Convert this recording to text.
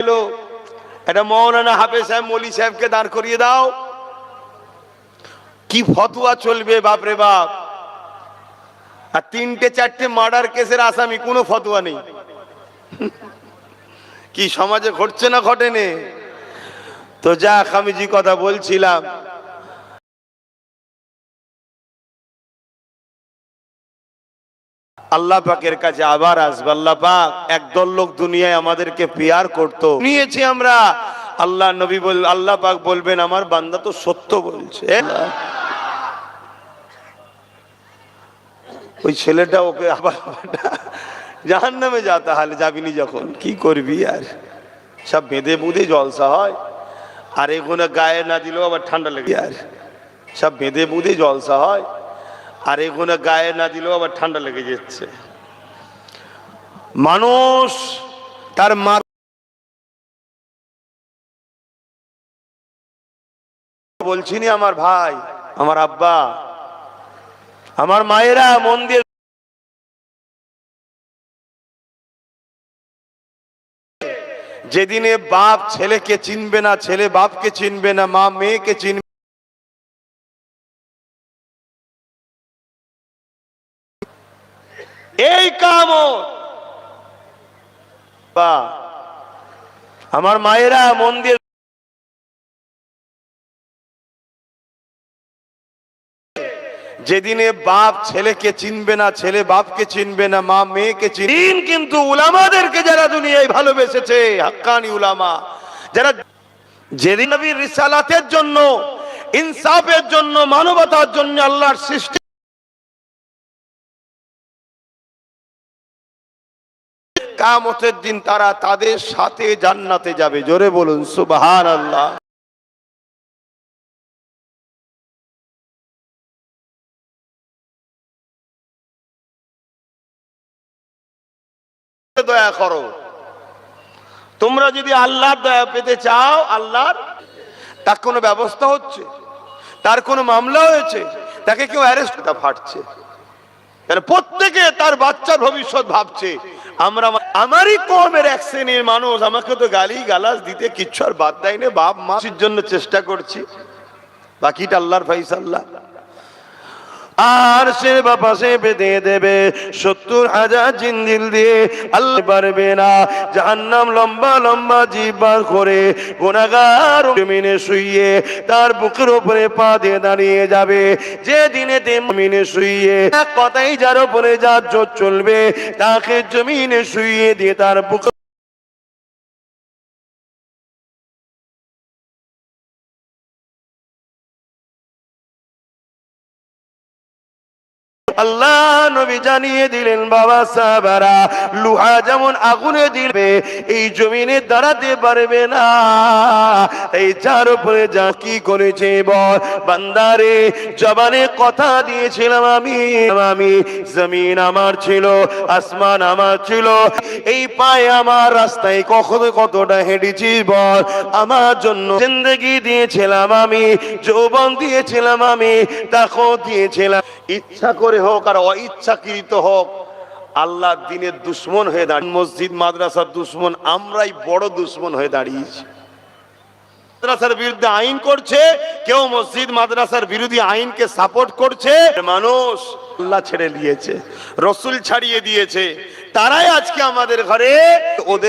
এলো। এটা মৌলানা হাফেজ সাহেব, মলি সাহেবকে দাঁড় করিয়ে দাও। কি ফতুয়া চলবে বাপরে বাপ। আর তিনটে, চারটে মার্ডার কেসের আসামি, কোনো ফতুয়া নেই। কি সমাজে ঘটছে না ঘটেনে? তো যাক, আমি যে কথা বলছিলাম আল্লাহ পাকের কাছে আবার আসবে। আল্লাহ পাক একদল লোক দুনিয়ায় আমাদেরকে পেয়ার করত। নিয়েছি আমরা। আল্লাহ নবী বল, আল্লাহ পাক বলবেন, আমার বান্দা তো সত্য বলছে। ওই ছেলেটা ওকে আবার জাহান নামে যা, তাহলে যাবিনি যখন। কি করবি আর? সব বেঁধে বুঁধে জলসা হয়। আর এগুলো গায়ে না দিলেও আবার ঠান্ডা লেগে আর সব বেঁধে বুঁধে জলসা হয়। আর এগুলো গায়ে না দিলেও আবার ঠান্ডা লেগে যাচ্ছে। মানুষ তার মা বলছি নি আমার ভাই, আমার আব্বা, আমার মায়েরা মন দিয়ে যেদিনে বাপ ছেলেকে চিনবে না, ছেলে বাপকে চিনবে না, মা মেয়েকে চিনবে এই কাম আমার মায়েরা মন দিয়ে যেদিনে বাপ ছেলেকে চিনবে না, ছেলে বাপকে চিনবে না, মা মেয়েকে চিনবে কিন্তু উলামাদেরকে যারা দুনিয়ায় ভালোবেসেছে, হাক্কানি উলামা, যারা যেদিন নবীর রিসালাতের জন্য, ইনসাফের জন্য, মানবতার জন্য আল্লাহর সৃষ্টি কামতের দিন তারা তাদের সাথে জান্নাতে যাবে। জোরে বলুন সুবহান আল্লাহ দয়া করো। তোমরা যদি আল্লাহর দয়া পেতে চাও, আল্লাহর, তার কোনো ব্যবস্থা হচ্ছে? তার কোনো মামলা হয়েছে? তাকে কেউ অ্যারেস্ট ফাটছে প্রত্যেকে তার বাচ্চার ভবিষ্যৎ ভাবছে। আমরা আমারই কমের এক শ্রেণির মানুষ, আমাকে তো গালি গালাজ দিতে কিচ্ছু আর বাদ দেয়নি। বাপ মাসির জন্য চেষ্টা করছি। বাকিটা আল্লাহর ফাইসাল্লাহ আর সে সে বেঁধে দেবে। সত্তর হাজার জিন্দিল দিয়ে আল্লাহ পারবে না। জাহান্নাম লম্বা লম্বা জিব্বার করে গুণাগার জমিনে শুইয়ে তার বুকের উপরে পা দিয়ে দাঁড়িয়ে যাবে। যে দিনে জমিনে শুইয়ে কথাই যার উপরে যার চলবে, তাকে জমিনে শুইয়ে দিয়ে তার বুক আল্লাহ নবী জানিয়ে দিলেন, বাবা সাহাবারা, লোহা যেমন আগুনে দিবে, এই জমিনে দাঁড়াতে পারবে না। এই যার উপরে যা কি করেছে বল। বান্দারে, জবানে কথা দিয়েছিলাম আমি আমি, জমিন আমার ছিল, আসমান আমার ছিল। এই পায়ে আমার রাস্তায় কখন কতটা হেঁটেছি বল। আমার জন্য জিন্দগি দিয়েছিলাম আমি, যৌবন দিয়েছিলাম আমি তাকে দিয়েছিলাম। ইচ্ছা করে হোক আর অইচ্ছাকৃত হোক, আল্লাহ দিনের দুশ্মন হয়ে দাঁড়িয়ে মসজিদ, মাদ্রাসার দুশ্মন, আমরাই বড় দুশ্মন হয়ে দাঁড়িয়েছি। মাদ্রাসার বিরুদ্ধে আইন করছে, কেউ মসজিদ, মাদ্রাসার বিরোধী আইনকে সাপোর্ট করছে, মানুষ আল্লাহ ছেড়ে দিয়েছে, রসুল ছাড়িয়ে দিয়েছে। তারাই আজকে আমাদের ঘরে, ওদের